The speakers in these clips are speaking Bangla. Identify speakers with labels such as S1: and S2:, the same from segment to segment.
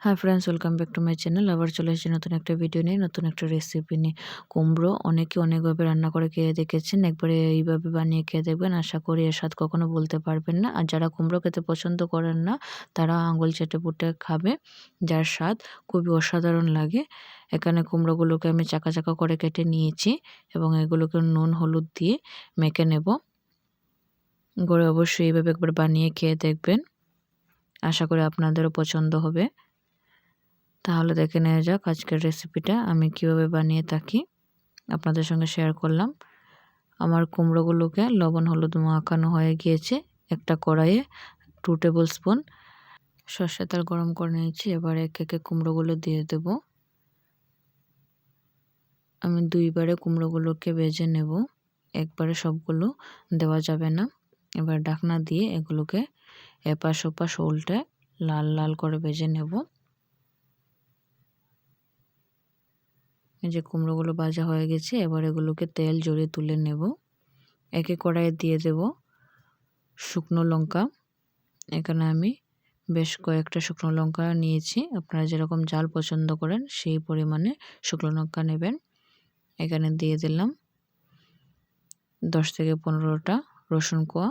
S1: Hi friends welcome back to my channel আবার চলে এসেছি নতুন একটা ভিডিও নিয়ে, নতুন একটা রেসিপি নিয়ে। কুমড়ো অনেকে অনেকভাবে রান্না করে খেয়ে দেখেছেন, একবারে এইভাবে বানিয়ে খেয়ে দেখবেন। আশা করি এর স্বাদ কখনো বলতে পারবেন না। আর যারা কুমড়ো খেতে পছন্দ করেন না, তারা আঙুল চেটে পুটে খাবে, যার স্বাদ খুবই অসাধারণ লাগে। এখানে কুমড়োগুলোকে আমি চাকা চাকা করে কেটে নিয়েছি এবং এগুলোকে নুন, হলুদ দিয়ে মেখে নেব। গড়ে অবশ্যই এইভাবে একবার বানিয়ে খেয়ে দেখবেন। আশা করি আপনাদেরও পছন্দ হবে। তাহলে দেখে নেওয়া যাক আজকের রেসিপিটা আমি কীভাবে বানিয়ে থাকি। আপনাদের সঙ্গে শেয়ার করলাম। আমার কুমড়োগুলোকে লবণ, হলুদ মাখানো হয়ে গিয়েছে একটা কড়াইয়ে টু টেবিল স্পুন সর্ষে তেল গরম করে নিয়েছি, এবার এক একে কুমড়োগুলো দিয়ে দেব। আমি দুইবারে কুমড়োগুলোকে ভেজে নেব, একবারে সবগুলো দেওয়া যাবে না। এবার ডাকনা দিয়ে এগুলোকে এপাশ ওপাশ উল্টে লাল লাল করে ভেজে নেব। যে কুমড়োগুলো ভাজা হয়ে গেছে, এবার এগুলোকে তেল জড়িয়ে তুলে নেব। একে কড়াইয়ে দিয়ে দেব শুকনো লঙ্কা। এখানে আমি বেশ কয়েকটা শুকনো লঙ্কা নিয়েছি। আপনারা যেরকম জাল পছন্দ করেন, সেই পরিমাণে শুকনো লঙ্কা নেবেন। এখানে দিয়ে দিলাম দশ থেকে পনেরোটা রসুন কোয়া।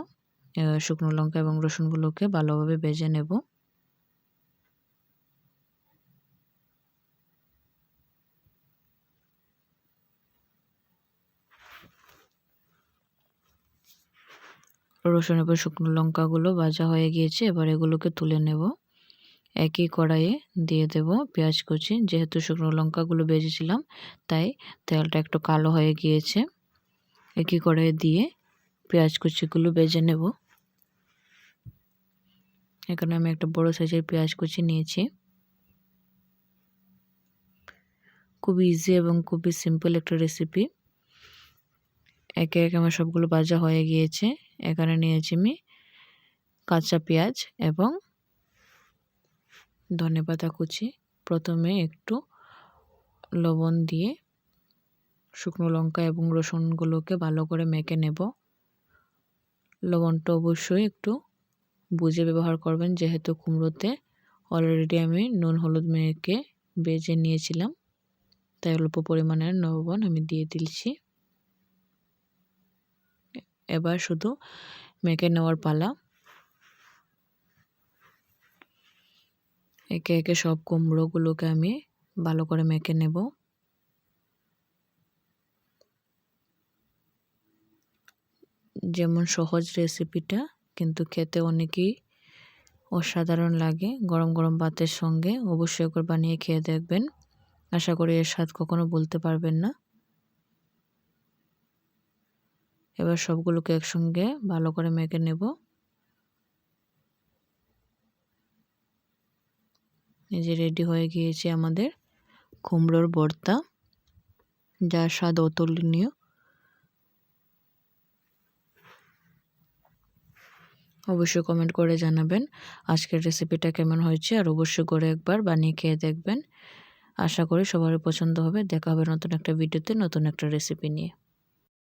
S1: শুকনো লঙ্কা এবং রসুনগুলোকে ভালোভাবে বেজে নেব। রসুন এবং শুকনো লঙ্কাগুলো ভাজা হয়ে গিয়েছে, এবার এগুলোকে তুলে নেব। একই কড়াইয়ে দিয়ে দেব পেঁয়াজ কুচি। যেহেতু শুকনো লঙ্কাগুলো ভেজেছিলাম, তাই তেলটা একটু কালো হয়ে গিয়েছে। একই কড়াইয়ে দিয়ে পেঁয়াজ কুচিগুলো বেজে নেব। এখানে আমি একটা বড় সাইজের পেঁয়াজ কুচি নিয়েছি। খুব ইজি এবং খুবই সিম্পল একটা রেসিপি একে একে আমার সবগুলো ভাজা হয়ে গিয়েছে। এখানে নিয়েছি আমি কাঁচা পেঁয়াজ এবং ধনে পাতা কুচি। প্রথমে একটু লবণ দিয়ে শুকনো লঙ্কা এবং রসুনগুলোকে ভালো করে মেখে নেব। লবণটা অবশ্যই একটু বুঝে ব্যবহার করবেন, যেহেতু কুমড়োতে অলরেডি আমি নুন, হলুদ মেখে বেজে নিয়েছিলাম। তাই অল্প পরিমাণের লবণ আমি দিয়ে দিচ্ছি। এবার শুধু মেখে নেওয়ার পালা। একে একে সব কুমড়োগুলোকে আমি ভালো করে মেখে নেব। যেমন সহজ রেসিপিটা, কিন্তু খেতে অনেকেই অসাধারণ লাগে। গরম গরম ভাতের সঙ্গে অবশ্যই করে বানিয়ে খেয়ে দেখবেন। আশা করি এর স্বাদ কখনো বলতে পারবেন না। এবার সবগুলোকে একসঙ্গে ভালো করে মেখে নেব। এই যে রেডি হয়ে গিয়েছে আমাদের কুমড়োর ভর্তা যার স্বাদ অতুলনীয়। অবশ্যই কমেন্ট করে জানাবেন আজকের রেসিপিটা কেমন হয়েছে, আর অবশ্যই করে একবার বানিয়ে খেয়ে দেখবেন। আশা করি সবারই পছন্দ হবে। দেখা হবে নতুন একটা ভিডিওতে নতুন একটা রেসিপি নিয়ে।